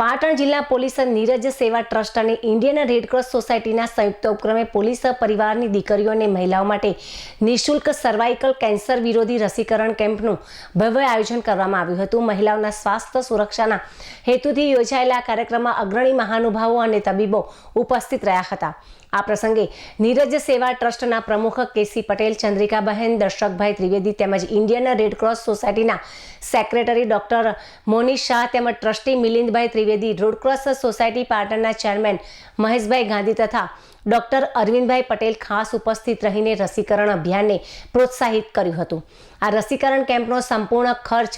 પાટણ જિલ્લા પોલીસ નીરજ સેવા ટ્રસ્ટ અને ઇન્ડિયન રેડક્રોસ સોસાયટીના સંયુક્ત ઉપક્રમે પોલીસ પરિવારની દીકરીઓ અને મહિલાઓ માટે નિઃશુલ્ક સર્વાઇકલ કેન્સર વિરોધી રસીકરણ કેમ્પનું ભવ્ય આયોજન કરવામાં આવ્યું હતું. મહિલાઓના સ્વાસ્થ્ય સુરક્ષાના હેતુથી યોજાયેલા આ કાર્યક્રમમાં અગ્રણી મહાનુભાવો અને તબીબો ઉપસ્થિત રહ્યા હતા. આ પ્રસંગે નીરજ સેવા ટ્રસ્ટના પ્રમુખ કેસી પટેલ, ચંદ્રિકાબહેન, દર્શકભાઈ ત્રિવેદી તેમજ ઇન્ડિયન રેડક્રોસ સોસાયટીના સેક્રેટરી ડોક્ટર મોની શાહ તેમજ ટ્રસ્ટી મિલિંદભાઈ ત્રિવેદી રેડક્રોસ સોસાયટી પાટણના ચેરમેન મહેશભાઈ ગાંધી તથા ડોક્ટર અરવિંદભાઈ પટેલ ખાસ ઉપસ્થિત રહીને રસીકરણ અભિયાનને પ્રોત્સાહિત કર્યું હતું. આ રસીકરણ કેમ્પનો સંપૂર્ણ ખર્ચ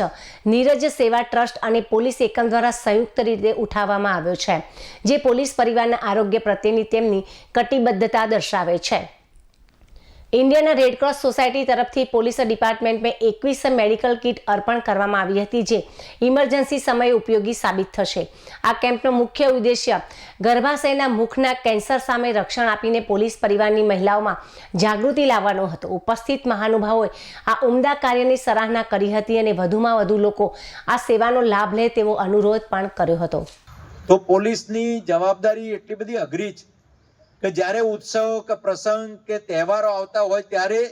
નીરજ સેવા ટ્રસ્ટ અને પોલીસ એકમ દ્વારા સંયુક્ત રીતે ઉઠાવવામાં આવ્યો છે, જે પોલીસ પરિવારના આરોગ્ય પ્રત્યેની તેમની કટિબદ્ધતા દર્શાવે છે. ઇન્ડિયન રેડક્રોસ સોસાયટી તરફથી પોલીસ ડિપાર્ટમેન્ટમાં એકવીસ મેડિકલ કિટ અર્પણ કરવામાં આવી હતી જે ઇમરજન્સી સમયે ઉપયોગી સાબિત થશે. આ કેમ્પનો મુખ્ય ઉદ્દેશ્ય ગર્ભાશયના મુખના કેન્સર સામે રક્ષણ આપીને પોલીસ પરિવારની મહિલાઓમાં જાગૃતિ લાવવાનો હતો. ઉપસ્થિત મહાનુભાવોએ આ ઉમદા કાર્યની સરાહના કરી હતી અને વધુમાં વધુ લોકો આ સેવાનો લાભ લે તેવો અનુરોધ પણ કર્યો હતો. તો પોલીસની જવાબદારી એટલી બધી અઘરી છે કે જ્યારે ઉત્સવ કે પ્રસંગ કે તહેવારો આવતા હોય ત્યારે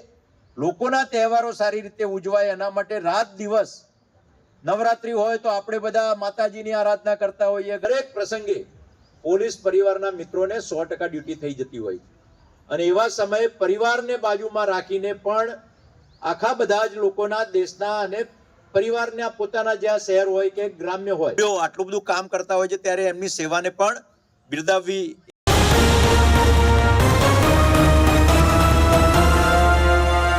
લોકોના તહેવારો સારી રીતે ઉજવાય, એના માટે રાત દિવસ નવરાત્રી હોય તો આપણે બધા માતાજીની આરાધના કરતા હોઈએ. દરેક પ્રસંગે પોલીસ પરિવારના મિત્રોને સો ટકા ડ્યુટી થઈ જતી હોય. અને એવા સમયે પરિવારને બાજુમાં રાખીને પણ આખા બધા જ લોકોના દેશના અને પરિવારના પોતાના જ્યાં શહેર હોય કે ગ્રામ્ય હોય આટલું બધું કામ કરતા હોય છે, ત્યારે એમની સેવાને પણ બિરદાવવી